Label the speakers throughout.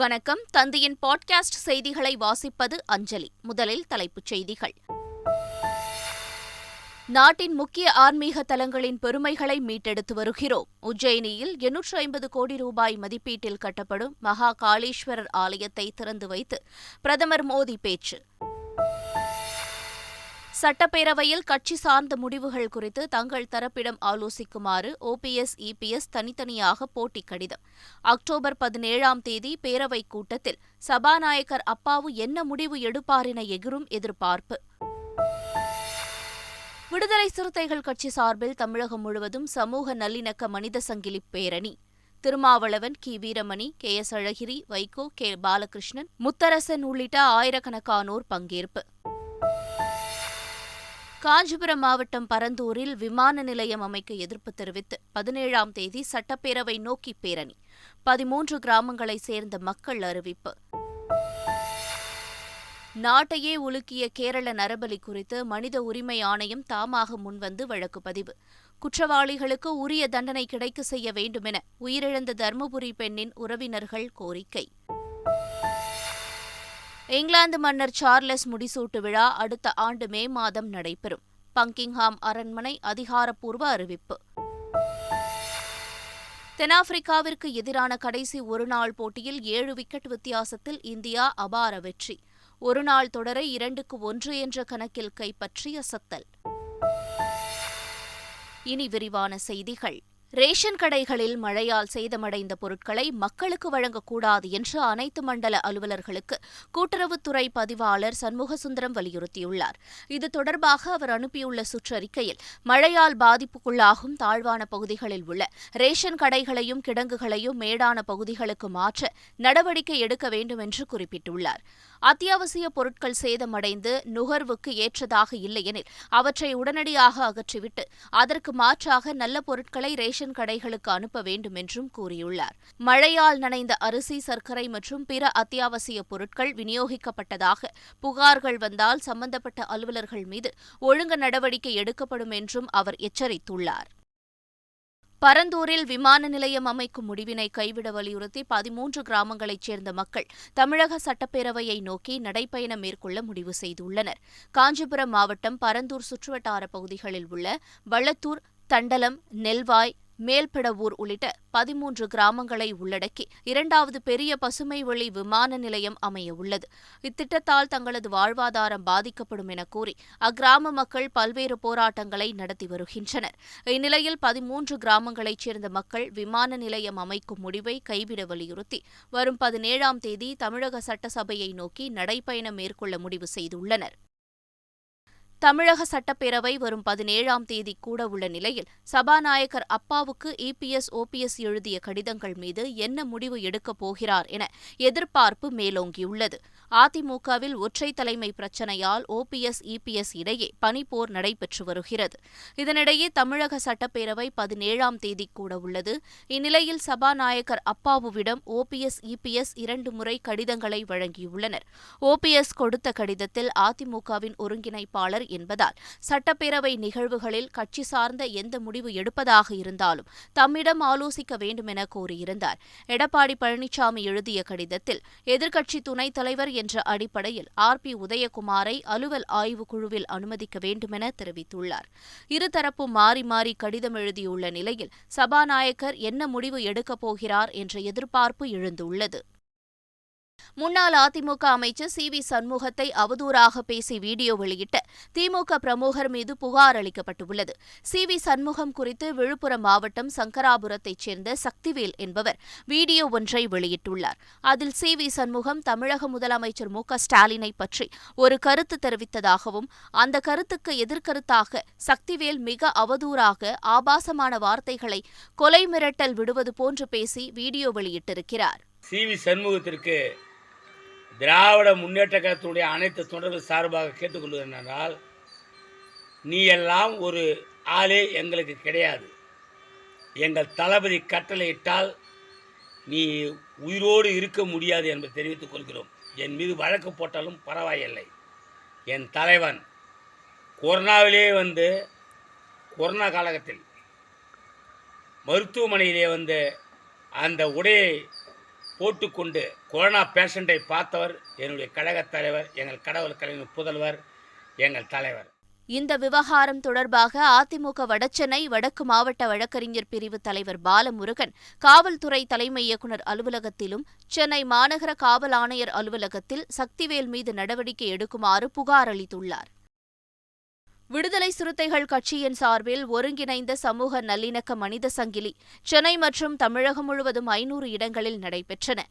Speaker 1: வணக்கம் தந்தையின் பாட்காஸ்ட் செய்திகளை வாசிப்பது அஞ்சலி முதலில் தலைப்புச் செய்திகள் நாட்டின் முக்கிய ஆன்மீக தலங்களின் பெருமைகளை மீட்டெடுத்து வருகிறோம் உஜ்ஜயினியில் எண்ணூற்று ஐம்பது கோடி ரூபாய் மதிப்பீட்டில் கட்டப்படும் மகா காளீஸ்வரர் ஆலயத்தை திறந்து வைத்து பிரதமர் மோடி பேச்சு சட்டப்பேரவையில் கட்சி சார்ந்த முடிவுகள் குறித்து தங்கள் தரப்பிடம் ஆலோசிக்குமாறு ஓபிஎஸ் இபிஎஸ் தனித்தனியாக போட்டி கடிதம் அக்டோபர் பதினேழாம் தேதி பேரவைக் கூட்டத்தில் சபாநாயகர் அப்பாவு என்ன முடிவு என எகிரும் எதிர்பார்ப்பு விடுதலை சிறுத்தைகள் கட்சி சார்பில் தமிழகம் முழுவதும் சமூக நல்லிணக்க மனித சங்கிலி பேரணி Thirumavalavan Ki Veeramani K S Alagiri Vaiko K Balakrishnan Mutharasan உள்ளிட்ட ஆயிரக்கணக்கானோர் பங்கேற்பு காஞ்சிபுரம் மாவட்டம் பரந்தூரில் விமான நிலையம் அமைக்க எதிர்ப்பு தெரிவித்து பதினேழாம் தேதி சட்டப்பேரவை நோக்கி பேரணி பதிமூன்று கிராமங்களை சேர்ந்த மக்கள் அறிவிப்பு நாட்டையே உலுக்கிய கேரள நரபலி குறித்து மனித உரிமை ஆணையம் தாமாக முன்வந்து வழக்கு பதிவு குற்றவாளிகளுக்கு உரிய தண்டனை கிடைக்க செய்ய வேண்டுமென உயிரிழந்த தருமபுரி பெண்ணின் உறவினர்கள் கோரிக்கை இங்கிலாந்து மன்னர் சார்லஸ் முடிசூட்டு விழா அடுத்த ஆண்டு மே மாதம் நடைபெறும் பங்கிங்ஹாம் அரண்மனை அதிகாரப்பூர்வ அறிவிப்பு தென்னாப்பிரிக்காவிற்கு எதிரான கடைசி ஒருநாள் போட்டியில் ஏழு விக்கெட் வித்தியாசத்தில் இந்தியா அபார வெற்றி ஒருநாள் தொடரை இரண்டுக்கு ஒன்று என்ற கணக்கில் கைப்பற்றிய சத்தல் இனி விரிவான செய்திகள் ரேஷன் கடைகளில் மழையால் சேதமடைந்த பொருட்களை மக்களுக்கு வழங்கக்கூடாது என்று அனைத்து மண்டல அலுவலர்களுக்கு கூட்டுறவுத்துறை பதிவாளர் சண்முகசுந்தரம் வலியுறுத்தியுள்ளார் இது தொடர்பாக அவர் அனுப்பியுள்ள சுற்றறிக்கையில் மழையால் பாதிப்புக்குள்ளாகும் தாழ்வான பகுதிகளில் உள்ள ரேஷன் கடைகளையும் கிடங்குகளையும் மேடான பகுதிகளுக்கு மாற்ற நடவடிக்கை எடுக்க வேண்டும் என்று குறிப்பிட்டுள்ளார் அத்தியாவசிய பொருட்கள் சேதமடைந்து நுகர்வுக்கு ஏற்றதாக இல்லையெனில் அவற்றை உடனடியாக அகற்றிவிட்டு அதற்கு மாற்றாக நல்ல பொருட்களை ரேஷன் ரேஷன் கடைகளுக்கு அனுப்ப வேண்டும் என்றும் கூறியுள்ளார் மழையால் நனைந்த அரிசி சர்க்கரை மற்றும் பிற அத்தியாவசிய பொருட்கள் விநியோகிக்கப்பட்டதாக புகார்கள் வந்தால் சம்பந்தப்பட்ட அலுவலர்கள் மீது ஒழுங்கு நடவடிக்கை எடுக்கப்படும் என்றும் அவர் எச்சரித்துள்ளார் பரந்தூரில் விமான நிலையம் அமைக்கும் முடிவினை கைவிட வலியுறுத்தி பதிமூன்று கிராமங்களைச் சேர்ந்த மக்கள் தமிழக சட்டப்பேரவையை நோக்கி நடைப்பயணம் மேற்கொள்ள முடிவு செய்துள்ளனர் காஞ்சிபுரம் மாவட்டம் பரந்தூர் சுற்றுவட்டார பகுதிகளில் உள்ள வள்ளத்தூர் தண்டலம் நெல்வாய் மேல்படவூர் உள்ளிட்ட பதிமூன்று கிராமங்களை உள்ளடக்கி இரண்டாவது பெரிய பசுமைவெளி விமான நிலையம் அமைய உள்ளது இத்திட்டத்தால் தங்களது வாழ்வாதாரம் பாதிக்கப்படும் என கூறி அக்கிராம மக்கள் பல்வேறு போராட்டங்களை நடத்தி வருகின்றனர் இந்நிலையில் பதிமூன்று கிராமங்களைச் சேர்ந்த மக்கள் விமான நிலையம் அமைக்கும் முடிவை கைவிட வலியுறுத்தி வரும் பதினேழாம் தேதி தமிழக சட்டசபையை நோக்கி நடைபயணம் மேற்கொள்ள முடிவு செய்துள்ளனர் தமிழக சட்டப்பேரவை வரும் பதினேழாம் தேதி கூட உள்ள நிலையில் சபாநாயகர் அப்பாவுக்கு இபிஎஸ் ஓபிஎஸ் எழுதிய கடிதங்கள் மீது என்ன முடிவு எடுக்கப் போகிறார் என எதிர்பார்ப்பு மேலோங்கியுள்ளது அதிமுகவில் ஒற்றை தலைமை பிரச்சனையால் ஓபிஎஸ் இபிஎஸ் இடையே பனிப்போர் நடைபெற்று வருகிறது இதனிடையே தமிழக சட்டப்பேரவை பதினேழாம் தேதி கூட உள்ளது இந்நிலையில் சபாநாயகர் அப்பாவுவிடம் ஓபிஎஸ் இபிஎஸ் இரண்டு முறை கடிதங்களை வழங்கியுள்ளனர் ஓபிஎஸ் கொடுத்த கடிதத்தில் அதிமுகவின் ஒருங்கிணைப்பாளர் என்பதால் சட்டப்பேரவை நிகழ்வுகளில் கட்சி சார்ந்த எந்த முடிவு எடுப்பதாக இருந்தாலும் தம்மிடம் ஆலோசிக்க வேண்டுமென கோரியிருந்தார் எடப்பாடி பழனிசாமி எழுதிய கடிதத்தில் எதிர்க்கட்சி துணைத் தலைவர் என்ற அடிப்படையில் ஆர் பி உதயகுமாரை அலுவல் ஆய்வுக் குழுவில் அனுமதிக்க வேண்டுமென தெரிவித்துள்ளார் இருதரப்பு மாறி மாறி கடிதம் எழுதியுள்ள நிலையில் சபாநாயகர் என்ன முடிவு எடுக்கப் போகிறார் என்ற எதிர்பார்ப்பு எழுந்துள்ளது முன்னாள் அதிமுக அமைச்சர் சி வி சண்முகத்தை அவதூறாக பேசி வீடியோ வெளியிட்ட திமுக பிரமுகர் மீது புகார் அளிக்கப்பட்டுள்ளது சி வி சண்முகம் குறித்து விழுப்புரம் மாவட்டம் சங்கராபுரத்தைச் சேர்ந்த சக்திவேல் என்பவர் வீடியோ ஒன்றை வெளியிட்டுள்ளார் அதில் சி வி சண்முகம் தமிழக முதலமைச்சர் மு க ஸ்டாலினை பற்றி ஒரு கருத்து தெரிவித்ததாகவும் அந்த கருத்துக்கு எதிர்கருத்தாக சக்திவேல் மிக அவதூறாக ஆபாசமான வார்த்தைகளை கொலை மிரட்டல் விடுவது போன்று பேசி வீடியோ வெளியிட்டிருக்கிறார்
Speaker 2: சி வி சண்முகத்திற்கு திராவிட முன்னேற்ற கழகத்தினுடைய அனைத்து தொண்டர்கள் சார்பாக கேட்டுக்கொள்வது என்றால் நீ எல்லாம் ஒரு ஆளே எங்களுக்கு கிடையாது எங்கள் தளபதி கட்டளையிட்டால் நீ உயிரோடு இருக்க முடியாது என்பதை தெரிவித்துக் கொள்கிறோம் என் மீது வழக்கு போட்டாலும் பரவாயில்லை என் தலைவன் கொரோனாவிலே வந்து கொரோனா காலகத்தில் மருத்துவமனையிலே வந்து அந்த உடையை போட்டுக்கொண்டு கொரோனா பேஷண்டை பார்த்தவர் என்னுடைய கழகத் தலைவர் எங்கள் கடவுள் கலைஞர் புதல்வர் எங்கள் தலைவர்
Speaker 1: இந்த விவகாரம் தொடர்பாக அதிமுக வடசென்னை வடக்கு மாவட்ட வழக்கறிஞர் பிரிவு தலைவர் பாலமுருகன் காவல்துறை தலைமை இயக்குநர் அலுவலகத்திலும் சென்னை மாநகர காவல் ஆணையர் அலுவலகத்தில் சக்திவேல் மீது நடவடிக்கை எடுக்குமாறு புகார் அளித்துள்ளார் விடுதலை சிறுத்தைகள் கட்சியின் சார்பில் ஒருங்கிணைந்த சமூக நல்லிணக்க மனித சங்கிலி சென்னை மற்றும் தமிழகம் முழுவதும் ஐநூறு இடங்களில் நடைபெற்றன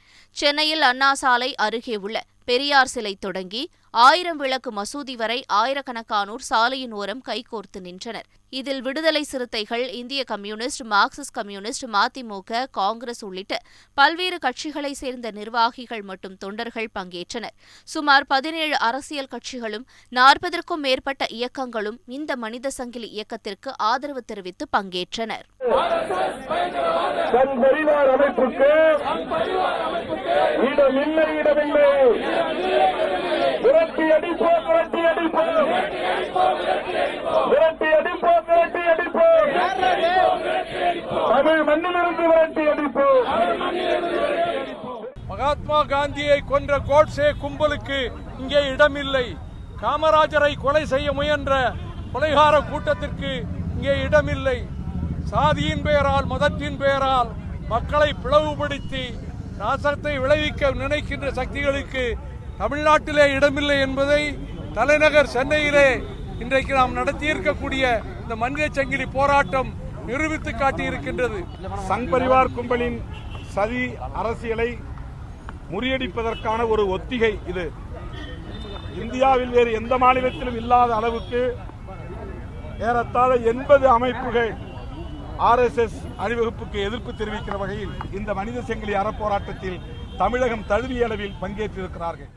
Speaker 1: சென்னையில் அண்ணா சாலை அருகே உள்ள பெரியார் சிலை தொடங்கி ஆயிரம் விளக்கு மசூதி வரை ஆயிரக்கணக்கானோர் சாலையின் ஓரம் கைகோர்த்து நின்றனர் இதில் விடுதலை சிறுத்தைகள் இந்திய communist marxist communist Mathimuka Congress உள்ளிட்ட பல்வேறு கட்சிகளை சேர்ந்த நிர்வாகிகள் மற்றும் தொண்டர்கள் பங்கேற்றனர் சுமார் பதினேழு அரசியல் கட்சிகளும் நாற்பதற்கும் மேற்பட்ட இயக்கங்களும் இந்த மனித சங்கிலி இயக்கத்திற்கு ஆதரவு தெரிவித்து பங்கேற்றனர் அமைப்புக்கு இடமில்லை இடமில்லை விரட்டி விரட்டி அடிப்போம்
Speaker 3: விரட்டி விரட்டி அடிப்போம் தமிழ் மண்ணிலிருந்து விரட்டி அடிப்போம் மகாத்மா காந்தியை கொன்ற கோட்சே கும்பலுக்கு இங்கே இடமில்லை காமராஜரை கொலை செய்ய முயன்ற கொலைகார கூட்டத்திற்கு இங்கே இடமில்லை சாதியின் பெயரால் மதத்தின் பெயரால் மக்களை பிளவுபடுத்தி நாசத்தை விளைவிக்க நினைக்கின்ற சக்திகளுக்கு தமிழ்நாட்டிலே இடமில்லை என்பதை தலைநகர் சென்னையிலே இன்றைக்கு நாம் நடத்தியிருக்கக்கூடிய இந்த மனித சங்கிலி போராட்டம் நிரூபித்து காட்டியிருக்கின்றது
Speaker 4: சங் பரிவார் கும்பலின் சதி அரசியலை முறியடிப்பதற்கான ஒரு ஒத்திகை இது இந்தியாவில் வேறு எந்த மாநிலத்திலும் இல்லாத அளவுக்கு ஏறத்தாழ எண்பது அமைப்புகள் ஆர்எஸ்எஸ் அணிவகுப்புக்கு எதிர்ப்பு தெரிவிக்கிற வகையில் இந்த மனித செங்கிலி அறப்போராட்டத்தில் தமிழகம் தழுவிய அளவில் பங்கேற்றிருக்கிறார்கள்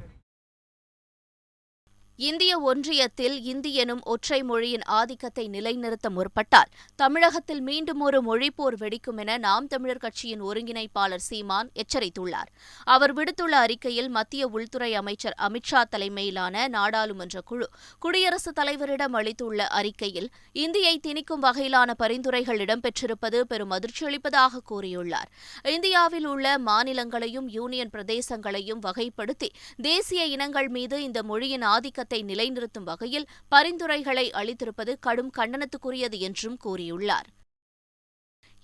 Speaker 1: இந்திய ஒன்றியத்தில் இந்தியனும் ஒற்றை மொழியின் ஆதிக்கத்தை நிலைநிறுத்த முற்பட்டால் தமிழகத்தில் மீண்டும் ஒரு மொழிப்போர் வெடிக்கும் என நாம் தமிழர் கட்சியின் ஒருங்கிணைப்பாளர் சீமான் எச்சரித்துள்ளார் அவர் விடுத்துள்ள அறிக்கையில் மத்திய உள்துறை அமைச்சர் அமித்ஷா தலைமையிலான நாடாளுமன்ற குழு குடியரசுத் தலைவரிடம் அளித்துள்ள அறிக்கையில் இந்தியை திணிக்கும் வகையிலான பரிந்துரைகள் இடம்பெற்றிருப்பது பெரும் அதிர்ச்சியளிப்பதாக கூறியுள்ளார் இந்தியாவில் உள்ள மாநிலங்களையும் யூனியன் பிரதேசங்களையும் வகைப்படுத்தி தேசிய இனங்கள் மீது இந்த மொழியின் ஆதிக்க நல்லிணக்கத்தை நிலைநிறுத்தும் வகையில் பரிந்துரைகளை அளித்திருப்பது கடும் கண்டனத்துக்குரியது என்றும் கூறியுள்ளார்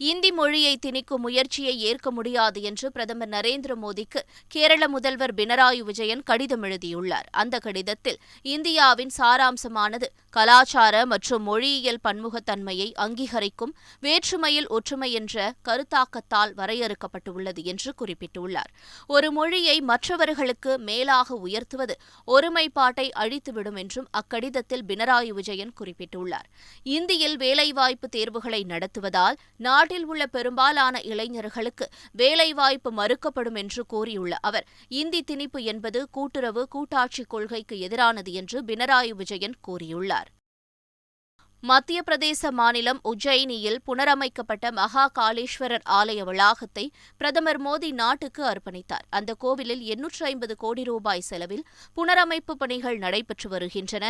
Speaker 1: இந்தி மொழியை திணிக்கும் முயற்சியை ஏற்க முடியாது என்று பிரதமர் நரேந்திர மோடிக்கு கேரள முதல்வர் பினராயி விஜயன் கடிதம் எழுதியுள்ளார் அந்த கடிதத்தில் இந்தியாவின் சாராம்சமானது கலாச்சார மற்றும் மொழியியல் பன்முகத்தன்மையை அங்கீகரிக்கும் வேற்றுமையில் ஒற்றுமை என்ற கருத்தாக்கத்தால் வரையறுக்கப்பட்டுள்ளது என்று குறிப்பிட்டுள்ளார் ஒரு மொழியை மற்றவர்களுக்கு மேலாக உயர்த்துவது ஒருமைப்பாட்டை அழித்துவிடும் என்றும் அக்கடிதத்தில் பினராயி விஜயன் குறிப்பிட்டுள்ளார் இந்தியில் வேலைவாய்ப்பு தேர்வுகளை நடத்துவதால் நாட்டில் உள்ள பெரும்பாலான இளைஞர்களுக்கு வேலைவாய்ப்பு மறுக்கப்படும் என்று கூறியுள்ள அவர் இந்தி திணிப்பு என்பது கூட்டுறவு கூட்டாட்சி கொள்கைக்கு எதிரானது என்று பினராயி விஜயன் கூறியுள்ளார் மத்திய பிரதேச மாநிலம் உஜ்ஜயினியில் புனரமைக்கப்பட்ட மகா காளேஸ்வரர் ஆலய வளாகத்தை பிரதமர் மோடி நாட்டுக்கு அர்ப்பணித்தார் அந்த கோவிலில் எண்ணூற்று ஐம்பது கோடி ரூபாய் செலவில் புனரமைப்பு பணிகள் நடைபெற்று வருகின்றன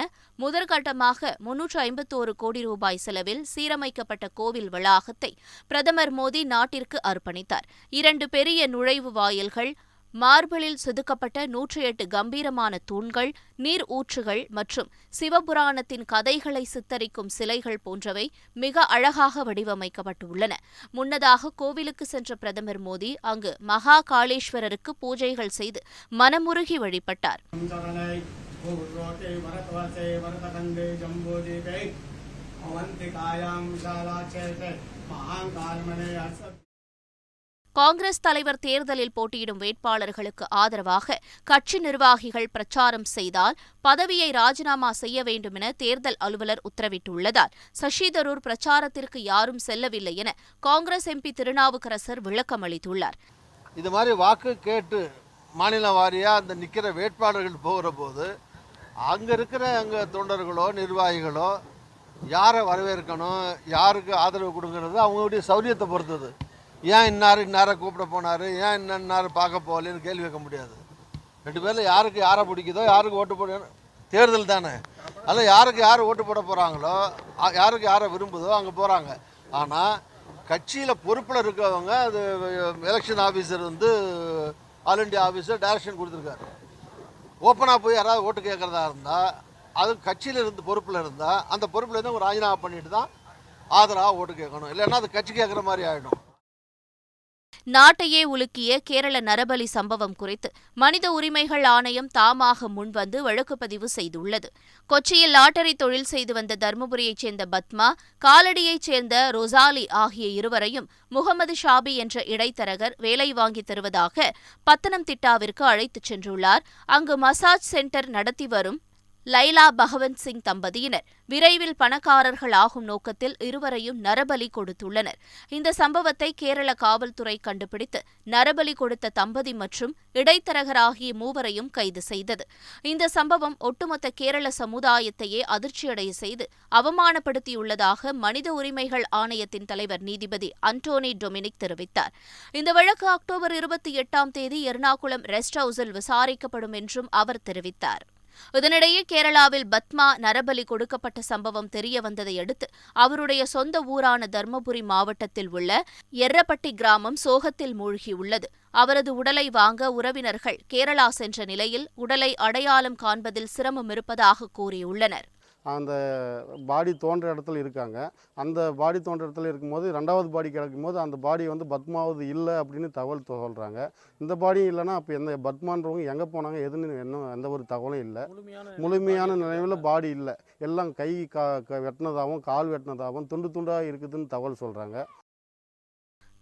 Speaker 1: முதற்கட்டமாக முன்னூற்று ஐம்பத்தோரு கோடி ரூபாய் செலவில் சீரமைக்கப்பட்ட கோவில் வளாகத்தை பிரதமர் மோடி நாட்டிற்கு அர்ப்பணித்தார் இரண்டு பெரிய நுழைவு வாயில்கள் மார்பிளில் செதுக்கப்பட்ட நூற்றி எட்டு கம்பீரமான தூண்கள் நீர் ஊற்றுகள் மற்றும் சிவபுராணத்தின் கதைகளை சித்தரிக்கும் சிலைகள் போன்றவை மிக அழகாக வடிவமைக்கப்பட்டுள்ளன முன்னதாக கோவிலுக்கு சென்ற பிரதமர் மோடி அங்கு மகா காளேஸ்வரருக்கு பூஜைகள் செய்து மனமுருகி வழிபட்டார் காங்கிரஸ் தலைவர் தேர்தலில் போட்டியிடும் வேட்பாளர்களுக்கு ஆதரவாக கட்சி நிர்வாகிகள் பிரச்சாரம் செய்தால் பதவியை ராஜினாமா செய்ய வேண்டும் என தேர்தல் அலுவலர் உத்தரவிட்டுள்ளதால் சசி தரூர் பிரச்சாரத்திற்கு யாரும் செல்லவில்லை என காங்கிரஸ் எம்பி திருநாவுக்கரசர் விளக்கம் அளித்துள்ளார்
Speaker 5: இது மாதிரி வாக்கு கேட்டு மாநில வாரியாக அந்த நிற்கிற வேட்பாளர்கள் போகிற போது அங்கே இருக்கிற அங்கே தொண்டர்களோ நிர்வாகிகளோ யாரை வரவேற்கணும் யாருக்கு ஆதரவு கொடுங்கிறது அவங்களுடைய சௌரியத்தை பொறுத்தது ஏன் இன்னார் இன்னாரை கூப்பிட போனார் ஏன் இன்னார் பார்க்க போகலன்னு கேள்வி கேட்க முடியாது ரெண்டு பேரில் யாருக்கு யாரை பிடிக்குதோ யாருக்கு ஓட்டு போட தேர்தல் தானே அதில் யாருக்கு யார் ஓட்டு போட போகிறாங்களோ யாருக்கு யாரை விரும்புதோ அங்கே போகிறாங்க ஆனால் கட்சியில் பொறுப்பில் இருக்கவங்க அது எலெக்ஷன் ஆஃபீஸர் வந்து ஆல் இண்டியா ஆஃபீஸர் டைரக்ஷன் கொடுத்துருக்காரு ஓப்பனாக போய் யாராவது ஓட்டு கேட்குறதா இருந்தால் அது கட்சியில் இருந்து பொறுப்பில் இருந்தால் அந்த பொறுப்பில் இருந்து அவங்க ராஜினாமா பண்ணிட்டு தான் ஆதரவாக ஓட்டு கேட்கணும் இல்லைன்னா அது கட்சி கேட்குற மாதிரி ஆகிடும்
Speaker 1: நாட்டையே உலுக்கிய கேரள நரபலி சம்பவம் குறித்து மனித உரிமைகள் ஆணையம் தாமாக முன்வந்து வழக்குப்பதிவு செய்துள்ளது கொச்சியில் லாட்டரி தொழில் செய்து வந்த தருமபுரியைச் சேர்ந்த பத்மா காலடியைச் சேர்ந்த ரொசாலி ஆகிய இருவரையும் முகமது ஷாபி என்ற இடைத்தரகர் வேலை வாங்கித் தருவதாக பத்தனம்திட்டாவிற்கு அழைத்துச் சென்றுள்ளார் அங்கு மசாஜ் சென்டர் நடத்தி வரும் லைலா பகவந்த் சிங் தம்பதியினர் விரைவில் பணக்காரர்கள் ஆகும் நோக்கத்தில் இருவரையும் நரபலி கொடுத்துள்ளனர் இந்த சம்பவத்தை கேரள காவல்துறை கண்டுபிடித்து நரபலி கொடுத்த தம்பதி மற்றும் இடைத்தரகர் ஆகிய மூவரையும் கைது செய்தது இந்த சம்பவம் ஒட்டுமொத்த கேரள சமுதாயத்தையே அதிர்ச்சியடைய செய்து அவமானப்படுத்தியுள்ளதாக மனித உரிமைகள் ஆணையத்தின் தலைவர் நீதிபதி அன்டோனி டொமினிக் தெரிவித்தார் இந்த வழக்கு அக்டோபர் இருபத்தி எட்டாம் தேதி எர்ணாகுளம் ரெஸ்ட் ஹவுஸில் விசாரிக்கப்படும் என்றும் அவர் தெரிவித்தார் இதனிடையே கேரளாவில் பத்மா நரபலி கொடுக்கப்பட்ட சம்பவம் தெரியவந்ததை அடுத்து அவருடைய சொந்த ஊரான தர்மபுரி மாவட்டத்தில் உள்ள எர்ரப்பட்டி கிராமம் சோகத்தில் மூழ்கியுள்ளது அவரது உடலை வாங்க உறவினர்கள் கேரளா சென்ற நிலையில் உடலை அடையாளம் காண்பதில் சிரமம் இருப்பதாக கூறியுள்ளனர்
Speaker 6: அந்த பாடி தோன்ற இடத்துல இருக்காங்க அந்த பாடி தோன்ற இடத்துல இருக்கும்போது ரெண்டாவது பாடி கிடைக்கும் போது அந்த பாடி வந்து பத்மாவது இல்லை அப்படின்னு தகவல் சொல்கிறாங்க இந்த பாடியும் இல்லைன்னா அப்போ எந்த பத்மான்றவங்க எங்கே போனாங்க எதுன்னு என்ன எந்த ஒரு தகவலும் இல்லை முழுமையான நினைவில் பாடி இல்லை எல்லாம் கை கா வெட்டினதாகவும் கால் வெட்டினதாகவும் துண்டு துண்டாக இருக்குதுன்னு தகவல் சொல்கிறாங்க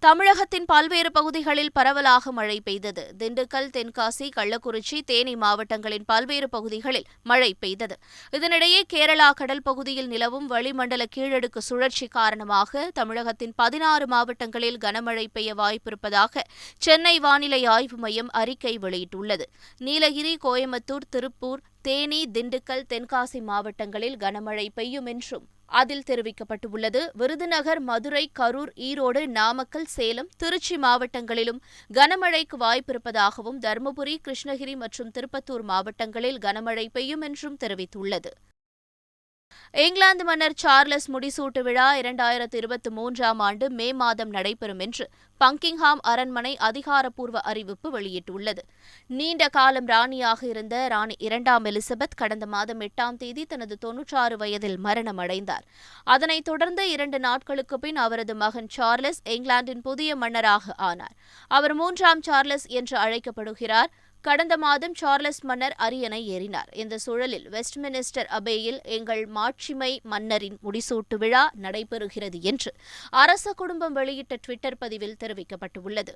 Speaker 1: தமிழகத்தின் பல்வேறு பகுதிகளில் பரவலாக மழை பெய்தது திண்டுக்கல் தென்காசி கள்ளக்குறிச்சி தேனி மாவட்டங்களின் பல்வேறு பகுதிகளில் மழை பெய்தது இதனிடையே கேரளா கடல் பகுதியில் நிலவும் வளிமண்டல கீழடுக்கு சுழற்சி காரணமாக தமிழகத்தின் பதினாறு மாவட்டங்களில் கனமழை பெய்ய வாய்ப்பிருப்பதாக சென்னை வானிலை ஆய்வு மையம் அறிக்கை வெளியிட்டுள்ளது நீலகிரி கோயம்புத்தூர் திருப்பூர் தேனி திண்டுக்கல் தென்காசி மாவட்டங்களில் கனமழை பெய்யும் என்றும் அதில் தெரிவிக்கப்பட்டுள்ளது விருதுநகர் மதுரை கரூர் ஈரோடு நாமக்கல் சேலம் திருச்சி மாவட்டங்களிலும் கனமழைக்கு வாய்ப்பிருப்பதாகவும் தருமபுரி கிருஷ்ணகிரி மற்றும் திருப்பத்தூர் மாவட்டங்களில் கனமழை பெய்யும் என்றும் தெரிவித்துள்ளது இங்கிலாந்து மன்னர் சார்லஸ் முடிசூட்டு விழா இரண்டாயிரத்து இருபத்தி மூன்றாம் ஆண்டு மே மாதம் நடைபெறும் என்று பங்கிங்ஹாம் அரண்மனை அதிகாரப்பூர்வ அறிவிப்பு வெளியிட்டுள்ளது நீண்ட காலம் ராணியாக இருந்த ராணி இரண்டாம் எலிசபெத் கடந்த மாதம் எட்டாம் தேதி தனது தொன்னூற்றாறு வயதில் மரணமடைந்தார் அதனைத் தொடர்ந்து இரண்டு நாட்களுக்கு பின் அவரது மகன் சார்லஸ் இங்கிலாந்தின் புதிய மன்னராக ஆனார் அவர் மூன்றாம் சார்லஸ் என்று அழைக்கப்படுகிறார் கடந்த மாதம் சார்லஸ் மன்னர் அரியணை ஏறினார் இந்த சூழலில் வெஸ்ட்மினிஸ்டர் அபேயில் எங்கள் மாட்சிமை மன்னரின் முடிசூட்டு விழா நடைபெறுகிறது என்று அரச குடும்பம் வெளியிட்ட ட்விட்டர் பதிவில் தெரிவிக்கப்பட்டுள்ளது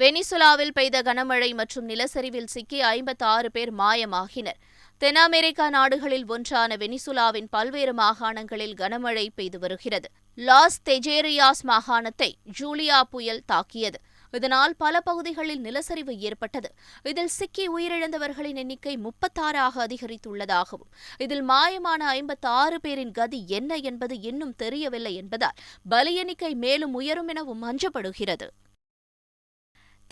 Speaker 1: வெனிசுலாவில் பெய்த கனமழை மற்றும் நிலச்சரிவில் சிக்கி ஐம்பத்தாறு பேர் மாயமாகினர் தென் அமெரிக்கா நாடுகளில் ஒன்றான வெனிசுலாவின் பல்வேறு மாகாணங்களில் கனமழை பெய்து வருகிறது லாஸ் தெஜேரியாஸ் மாகாணத்தை ஜூலியா புயல் தாக்கியது இதனால் பல பகுதிகளில் நிலச்சரிவு ஏற்பட்டது இதில் சிக்கி உயிரிழந்தவர்களின் எண்ணிக்கை முப்பத்தாறாக அதிகரித்துள்ளதாகவும் இதில் மாயமான ஐம்பத்தாறு பேரின் கதி என்ன என்பது இன்னும் தெரியவில்லை என்பதால் பலி எண்ணிக்கை மேலும் உயரும் எனவும் அஞ்சப்படுகிறது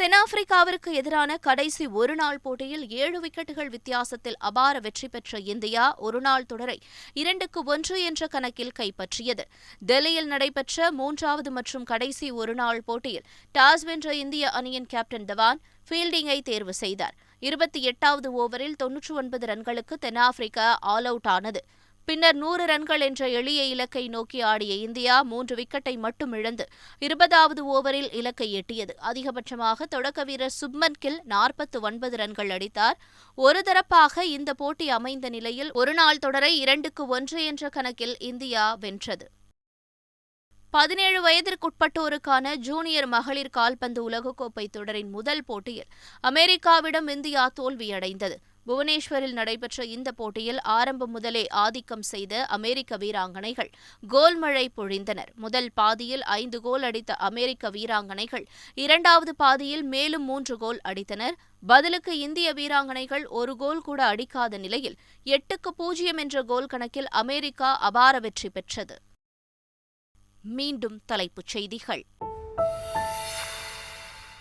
Speaker 1: தென்னாப்பிரிக்காவிற்கு எதிரான கடைசி ஒருநாள் போட்டியில் ஏழு விக்கெட்டுகள் வித்தியாசத்தில் அபார வெற்றி பெற்ற இந்தியா ஒருநாள் தொடரை இரண்டுக்கு ஒன்று என்ற கணக்கில் கைப்பற்றியது டெல்லியில் நடைபெற்ற மூன்றாவது மற்றும் கடைசி ஒருநாள் போட்டியில் டாஸ் வென்ற இந்திய அணியின் கேப்டன் தவான் ஃபீல்டிங்கை தேர்வு செய்தார் இருபத்தி எட்டாவது ஓவரில் தொன்னூற்று ஒன்பது ரன்களுக்கு தென்னாப்பிரிக்கா ஆல் அவுட் ஆனது பின்னர் நூறு ரன்கள் என்ற எளிய இலக்கை நோக்கி ஆடிய இந்தியா மூன்று விக்கெட்டை மட்டும் இழந்து இருபதாவது ஓவரில் இலக்கை எட்டியது அதிகபட்சமாக தொடக்க வீரர் சுப்மன் கில் நாற்பத்து ஒன்பது ரன்கள் அடித்தார் ஒரு தரப்பாக இந்த போட்டி அமைந்த நிலையில் ஒருநாள் தொடரை இரண்டுக்கு ஒன்று என்ற கணக்கில் இந்தியா வென்றது பதினேழு வயதிற்குட்பட்டோருக்கான ஜூனியர் மகளிர் கால்பந்து உலகக்கோப்பை தொடரின் முதல் போட்டியில் அமெரிக்காவிடம் இந்தியா தோல்வியடைந்தது புவனேஸ்வரில் நடைபெற்ற இந்த போட்டியில் ஆரம்பம் முதலே ஆதிக்கம் செய்த அமெரிக்க வீராங்கனைகள் கோல் மழை பொழிந்தனர் முதல் பாதியில் ஐந்து கோல் அடித்த அமெரிக்க வீராங்கனைகள் இரண்டாவது பாதியில் மேலும் மூன்று கோல் அடித்தனர் பதிலுக்கு இந்திய வீராங்கனைகள் ஒரு கோல் கூட அடிக்காத நிலையில் எட்டுக்கு பூஜ்ஜியம் என்ற கோல் கணக்கில் அமெரிக்கா அபார வெற்றி பெற்றது மீண்டும் தலைப்புச் செய்திகள்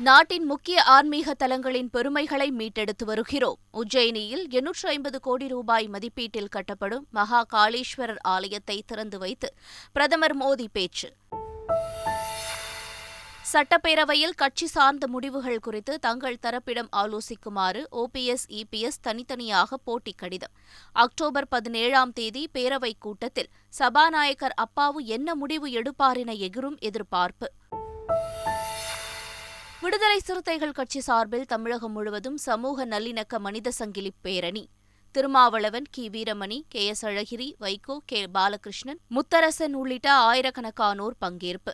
Speaker 1: நாட்டின் முக்கிய ஆன்மீக தலங்களின் பெருமைகளை மீட்டெடுத்து வருகிறோம் உஜ்ஜயினியில் எண்ணூற்று ஐம்பது கோடி ரூபாய் மதிப்பீட்டில் கட்டப்படும் மகா காளீஸ்வரர் ஆலயத்தை திறந்து வைத்து பிரதமர் மோடி பேச்சு சட்டப்பேரவையில் கட்சி சார்ந்த முடிவுகள் குறித்து தங்கள் தரப்பிடம் ஆலோசிக்குமாறு ஓபிஎஸ் இபிஎஸ் தனித்தனியாக போட்டி கடிதம் அக்டோபர் பதினேழாம் தேதி பேரவைக் கூட்டத்தில் சபாநாயகர் அப்பாவு என்ன முடிவு எடுப்பார் என எகிரும் எதிர்பார்ப்பு விடுதலை சிறுத்தைகள் கட்சி சார்பில் தமிழகம் முழுவதும் சமூக நல்லிணக்க மனித சங்கிலி பேரணி Thirumavalavan Ki Veeramani K S Alagiri Vaiko K Balakrishnan Mutharasan உள்ளிட்ட ஆயிரக்கணக்கானோர் பங்கேற்பு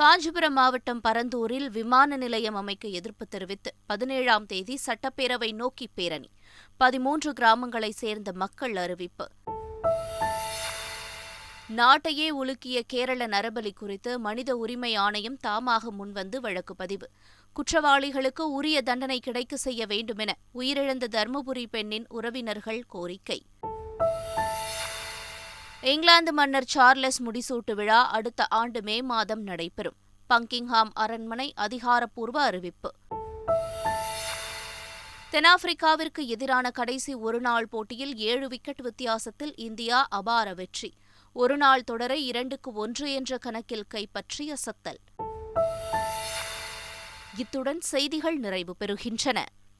Speaker 1: காஞ்சிபுரம் மாவட்டம் பரந்தூரில் விமான நிலையம் அமைக்க எதிர்ப்பு தெரிவித்து பதினேழாம் தேதி சட்டப்பேரவை நோக்கி பேரணி பதிமூன்று கிராமங்களைச் சேர்ந்த மக்கள் அறிவிப்பு நாட்டையே உலுக்கிய கேரள நரபலி குறித்து மனித உரிமை ஆணையம் தாமாக முன்வந்து வழக்கு பதிவு குற்றவாளிகளுக்கு உரிய தண்டனை கிடைக்க செய்ய வேண்டுமென உயிரிழந்த தருமபுரி பெண்ணின் உறவினர்கள் கோரிக்கை இங்கிலாந்து மன்னர் சார்லஸ் முடிசூட்டு விழா அடுத்த ஆண்டு மே மாதம் நடைபெறும் பங்கிங்ஹாம் அரண்மனை அதிகாரப்பூர்வ அறிவிப்பு தென்னாப்பிரிக்காவிற்கு எதிரான கடைசி ஒருநாள் போட்டியில் ஏழு விக்கெட் வித்தியாசத்தில் இந்தியா அபார வெற்றி ஒருநாள் தொடரை இரண்டுக்கு ஒன்று என்ற கணக்கில் கைப்பற்றி அசத்தல் இத்துடன் செய்திகள் நிறைவு பெறுகின்றன